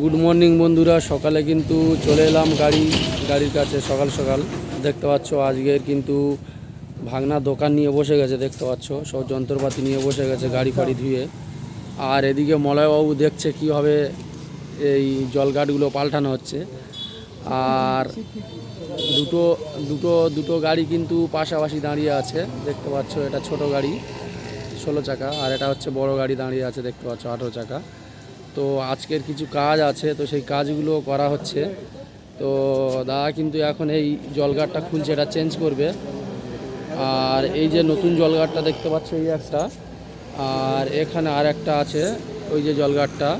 Good morning বন্ধুরা। সকালে কিন্তু চলে এলাম গাড়ি, গাড়ির কাছে সকাল সকাল। দেখতে পাচ্ছ, আজকের কিন্তু ভাগনা দোকান নিয়ে বসে গেছে, দেখতে পাচ্ছ। সব যন্ত্রপাতি নিয়ে বসে গেছে, গাড়ি ফাড়ি ধুয়ে। আর এদিকে মলয়বাবু দেখছে কীভাবে এই জলগাটগুলো পাল্টানো হচ্ছে। আর দুটো দুটো দুটো গাড়ি কিন্তু পাশাপাশি দাঁড়িয়ে আছে। দেখতে পাচ্ছ, এটা ছোট গাড়ি। ষোলো চাকা, আর এটা হচ্ছে বড় গাড়ি দাঁড়িয়ে আছে, দেখতে পাচ্ছ, আঠেরো চাকা। তো আজকের কিছু কাজ আছে, তো সেই কাজগুলো করা হচ্ছে। তো দাদা কিন্তু এখন এই জলগাটটা খুলছে, এটা চেঞ্জ করবে। আর এই যে নতুন জলগাটটা দেখতে পাচ্ছ, এই একটা। আর এখানে আর একটা আছে, ওই যে জলগাটটা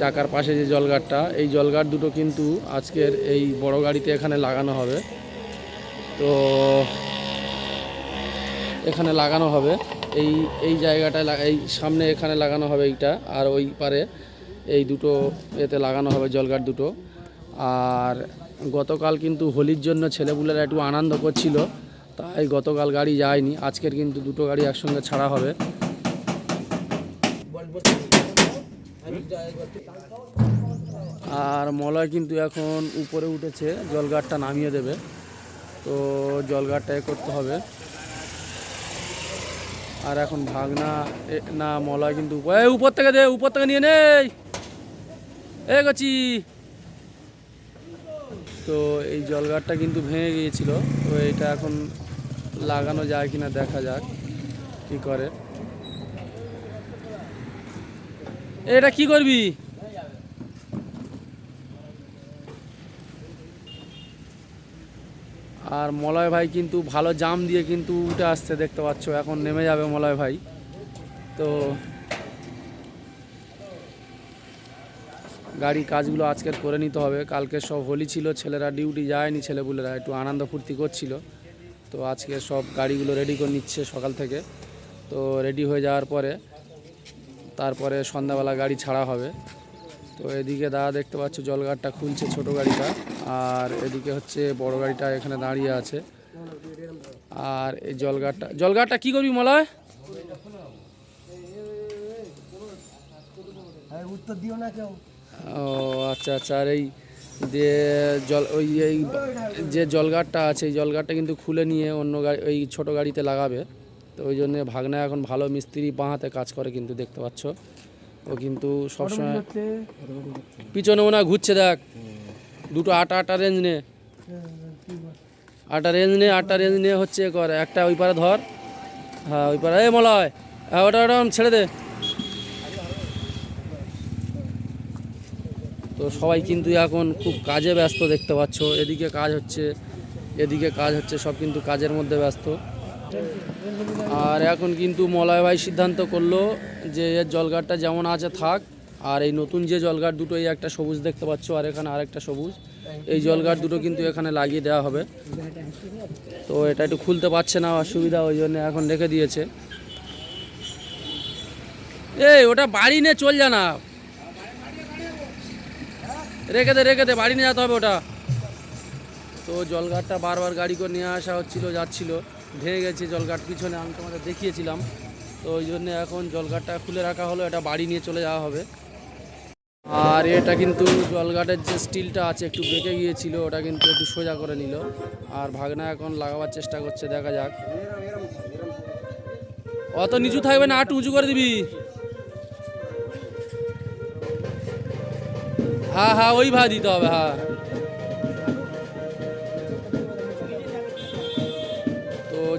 চাকার পাশে যে জলগাটটা এই জলগাট দুটো কিন্তু আজকের এই বড় গাড়িতে এখানে লাগানো হবে। তো এখানে লাগানো হবে। এই এই জায়গাটায় এই সামনে এখানে লাগানো হবে এইটা আর ওই পারে এই দুটো এতে লাগানো হবে জলগাট দুটো। আর গতকাল কিন্তু হোলির জন্য ছেলেপুলেরা একটু আনন্দ করছিল, তাই গতকাল গাড়ি যায়নি। আজকের কিন্তু দুটো গাড়ি একসঙ্গে ছাড়া হবে। আর মলয় কিন্তু এখন উপরে উঠেছে জলগাটটা নামিয়ে দেবে। তো জলগাটটা এ করতে হবে। আর এখন ভাগনা না, মলা কিন্তু উপ- উপর থেকে দে, উপর থেকে নিয়ে নেই। এ গেছি তো এই জলগাড়টা কিন্তু ভেঙে গিয়েছিল। তো এটা এখন লাগানো যায় কিনা দেখা যাক কি করে। এটা কি করবি? আর মলয় ভাই কিন্তু ভালো জাম দিয়ে কিন্তু উঠে আসছে, দেখতে পাচ্ছ। এখন নেমে যাবে মলয় ভাই। তো গাড়ি কাজগুলো আজকের করে নিতে হবে। কালকে সব হোলি ছিল, ছেলেরা ডিউটি যায়নি, ছেলেপুলেরা একটু আনন্দ ফুর্তি করছিল। তো আজকে সব গাড়িগুলো রেডি করে নিচ্ছে সকাল থেকে। তো রেডি হয়ে যাওয়ার পরে, তারপরে সন্ধ্যাবেলা গাড়ি ছাড়া হবে। তো এদিকে দাদা দেখতে পাচ্ছ জলগাটটা খুলছে ছোট গাড়িটা। আর এদিকে হচ্ছে বড় গাড়িটা এখানে দাঁড়িয়ে আছে। আর এই জলগাটটা জলগাটটা কি করবি মলয়? উত্তর দিও না কেউ। ও আচ্ছা আচ্ছা আর এই যে জল ওই এই যে জলগাটটা আছে এই জলগাটটা কিন্তু খুলে নিয়ে অন্য গাড়ি ওই ছোট গাড়িতে লাগাবে। তো ওই জন্য ভাগনা এখন ভালো মিস্ত্রি বাঁ হাতে কাজ করে কিন্তু দেখতে পাচ্ছ। ও কিন্তু সবসময় পিছনে মনে ঘুরছে দেখ। দুটো আটা আটা রেঞ্জ নে। আটা রেঞ্জ নে আটটা রেঞ্জ নিয়ে হচ্ছে এ কর। একটা ওই পারে ধর। হ্যাঁ ওই পারে। এ মলয় হ্যাঁ। ওটা ওটা ছেড়ে দে। তো সবাই কিন্তু এখন খুব কাজে ব্যস্ত দেখতে পাচ্ছ। এদিকে কাজ হচ্ছে এদিকে কাজ হচ্ছে সব কিন্তু কাজের মধ্যে ব্যস্ত। আর এখন কিন্তু মলয় ভাই সিদ্ধান্ত করল যে এর জলগাটটা যেমন আছে থাক, আর এই নতুন যে জলঘাট দুটো, এই একটা সবুজ দেখতে পাচ্ছ, আর এখানে আরেকটা সবুজ। এই জলঘাট দুটো কিন্তু এখানে লাগিয়ে দেওয়া হবে। তো এটা একটু খুলতে পারছে না, অসুবিধা, ওই জন্য এখন রেখে দিয়েছে। এই, ওটা বাড়ি নিয়ে চল যা না রেখে দে রেখে দে, বাড়ি নিয়ে যেতে হবে ওটা। তো জলঘাটটা বারবার গাড়ি করে নিয়ে আসা হচ্ছিল, যাচ্ছিল। ভেঙে গেছে জলঘাট পিছনে আমি তোমাদের দেখিয়েছিলাম। তো ওই জন্য এখন জলঘাটটা খুলে রাখা হলো, এটা বাড়ি নিয়ে চলে যাওয়া হবে। আর এটা কিন্তু জলঘাটের যে স্টিলটা আছে, একটু বেঁকে গিয়েছিল, ওটা কিন্তু একটু সোজা করে নিল। আর ভাগনা এখন লাগাবার চেষ্টা করছে, দেখা যাক। অত নিচু থাকবে না আটু উঁচু করে দিবি। হ্যাঁ হ্যাঁ ওই ভাই দিতে হবে হ্যাঁ।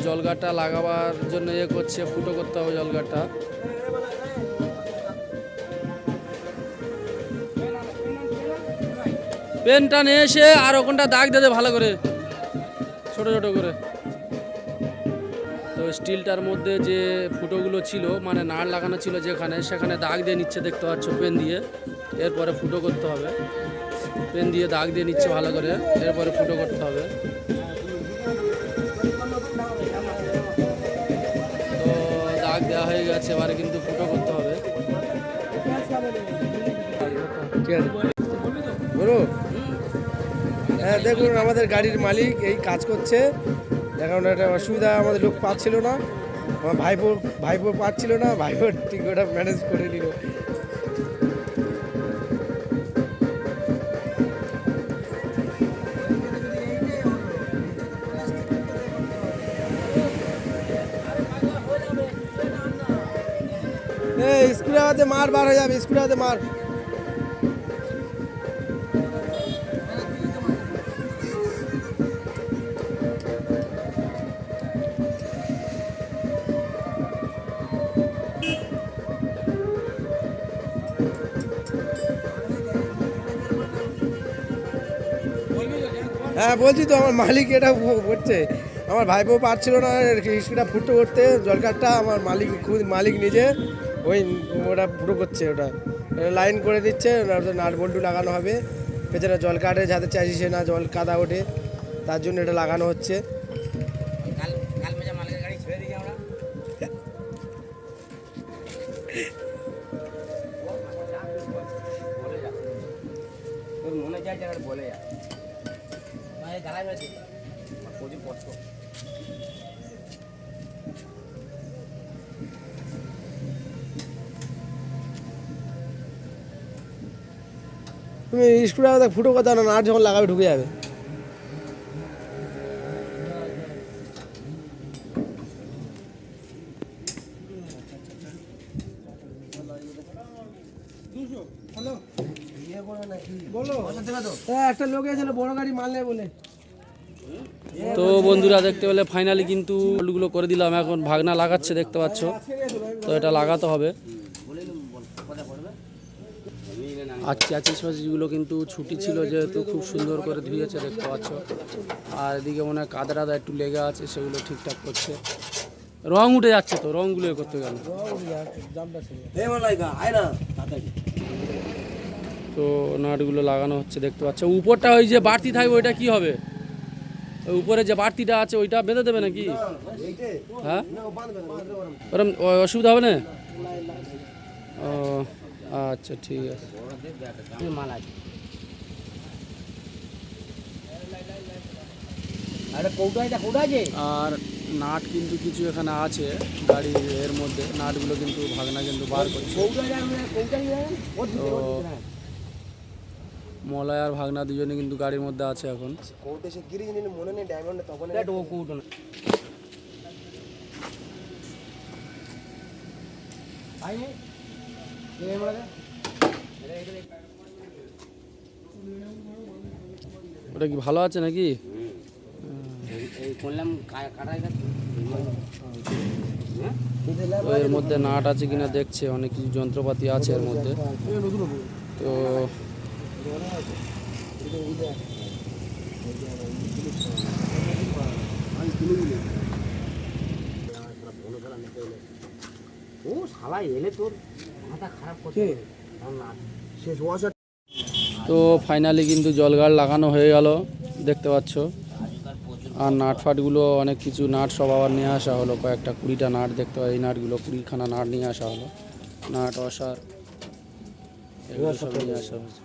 তো জলগাটটা লাগাবার জন্য ইয়ে করছে, ফুটো করতে হবে জলগাটটা পেনটা নিয়ে এসে আর ওখানটা দাগ দিয়ে দে ভালো করে, ছোট ছোট করে। তো স্টিলটার মধ্যে যে ফুটোগুলো ছিল মানে নাড় লাগানো ছিল যেখানে, সেখানে দাগ দিয়ে নিচ্ছে, দেখতে পাচ্ছ পেন দিয়ে। এরপরে ফুটো করতে হবে। পেন দিয়ে দাগ দিয়ে নিচ্ছে ভালো করে, এরপরে ফুটো করতে হবে। গেছে এবারে কিন্তু ফুটো করতে হবে। আছে। হ্যাঁ দেখুন, আমাদের গাড়ির মালিক এই কাজ করছে। এখন একটা অসুবিধা আমাদের লোক পাচ্ছিল না। আমার ভাইপো ভাইপো পাচ্ছিল না, ভাইপো ঠিক ওটা ম্যানেজ করে নিল। এই স্কুলে হাতে মার, বার হয়ে যাবে স্কুলে হাতে মার। হ্যাঁ বলছি তো, আমার মালিক এটা করছে। আমার ভাইপো পারছিল না, স্কুলটা ফুটো করতে। জলকারটা আমার মালিক খুদ মালিক নিজে। ওই ওটা ফুটো করছে ওটা। লাইন করে দিচ্ছে ওটা নাট বল্টু লাগানো হবে। পেছনে জল কাটে যাতে চাইছে না জল কাদা ওঠে তার জন্য এটা লাগানো হচ্ছে। কাল কাল মেজা মালিকের গাড়ি ছেড়ে দিই আমরা। বলে মনে যায় প্রচুর কষ্ট। তুমি স্কুলে ফুটো কথা না, আর যখন লাগাবে ঢুকে যাবে। হ্যাঁ একটা লোক বলে। তো বন্ধুরা, দেখতে পেলে ফাইনালি কিন্তু করে দিলাম। এখন ভাগনা লাগাচ্ছে, দেখতে পাচ্ছ। তো এটা লাগাতে হবে। আর চাচিস ফাচিসগুলো কিন্তু ছুটি ছিল যেহেতু খুব সুন্দর করে ধুয়েছে, দেখতে পাচ্ছ। আর এদিকে মনে হয় কাদা টাদা একটু লেগে আছে, সেগুলো ঠিকঠাক করছে। রং উঠে যাচ্ছে তো, রংগুলো করতে গেল। তো নাটগুলো লাগানো হচ্ছে, দেখতে পাচ্ছ। উপরটা ওই যে বাড়তি থাকবে, ওইটা কি হবে? উপরে যে বাড়তিটা আছে, ওইটা বেঁধে দেবে নাকি? হ্যাঁ? অসুবিধা হবে না? আচ্ছা ঠিক আছে। মাল আছে আরে কৌটা এটা আছে? আর নাট কিন্তু কিছু এখানে আছে গাড়ির এর মধ্যে। নাটগুলো কিন্তু ভাগনা কিন্তু বার করছে। তো মলয় আর ভাগনা দুজনে কিন্তু গাড়ির মধ্যে আছে এখন। মনে ওটা কি ভালো আছে নাকি? এর মধ্যে নাট আছে কিনা দেখছে, অনেক কিছু যন্ত্রপাতি আছে এর মধ্যে। তো ও শালা, এলে তোর তো ফাইনালি কিন্তু জলগাড় লাগানো হয়ে গেল দেখতে পাচ্ছ। আর নাট ফাটগুলো অনেক কিছু নাট সব আবার নিয়ে আসা হলো কয়েকটা কুড়িটা নাট দেখতে পাই এই নাটগুলো কুড়িখানা নাট নিয়ে আসা হলো। নাট অসার এগুলো সব নিয়ে আসা হয়েছে।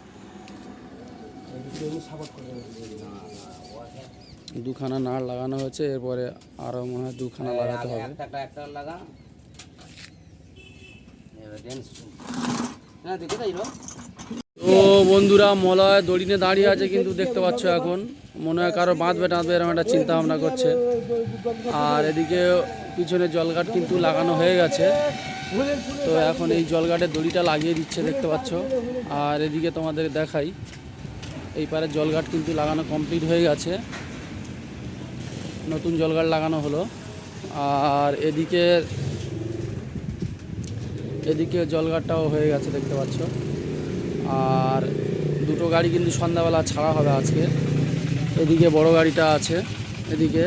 দুখানা নাট লাগানো হয়েছে এরপরে আরও মনে হয় দুখানা লাগাতে হবে একটা একটা একটা লাগা এবার ড্যান্স হ্যাঁ দেখে তাই রো তো বন্ধুরা, মলয় দড়িনে দাঁড়িয়ে আছে কিন্তু দেখতে পাচ্ছ এখন। মনে হয় কারও বাঁধবে, টাঁধবে, এরকম একটা চিন্তা ভাবনা করছে। আর এদিকে পিছনে জলঘাট কিন্তু লাগানো হয়ে গেছে। তো এখন এই জলঘাটের দড়িটা লাগিয়ে দিচ্ছে, দেখতে পাচ্ছ। আর এদিকে তোমাদের দেখাই, এই পারে জলঘাট কিন্তু লাগানো কমপ্লিট হয়ে গেছে। নতুন জলঘাট লাগানো হলো। আর এদিকে এদিকে জলঘাটটাও হয়ে গেছে, দেখতে পাচ্ছ। আর দুটো গাড়ি কিন্তু সন্ধ্যাবেলা ছাড়া হবে আজকে। এদিকে বড় গাড়িটা আছে, এদিকে।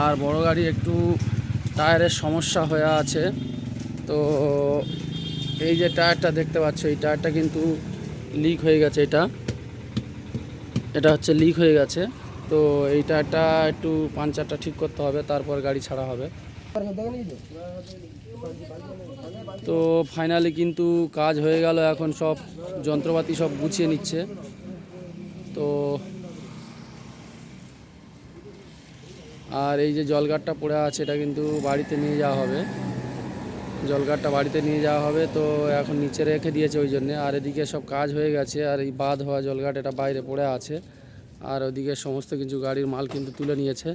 আর বড় গাড়ি একটু টায়ারের সমস্যা হয়ে আছে। তো এই যে টায়ারটা দেখতে পাচ্ছ, এই টায়ারটা কিন্তু লিক হয়ে গেছে এটা। এটা হচ্ছে লিক হয়ে গেছে। তো এই টায়ারটা একটু পাঞ্চারটা ঠিক করতে হবে, তারপর গাড়ি ছাড়া হবে। তো ফাইনালি কিন্তু কাজ হয়ে গেল, এখন সব যন্ত্রপাতি সব গুছিয়ে নিচ্ছে। তো আর এই যে জলগাটটা পড়ে আছে, এটা কিন্তু বাড়িতে নিয়ে যাওয়া হবে। জলগাটটা বাড়িতে নিয়ে যাওয়া হবে, তো এখন নিচে রেখে দিয়েছে ওই জন্যে। আর এদিকে সব কাজ হয়ে গেছে, আর এই বাদ হওয়া জলঘাট এটা বাইরে পড়ে আছে। আর ওদিকে সমস্ত কিছু গাড়ির মাল কিন্তু তুলে নিয়েছে।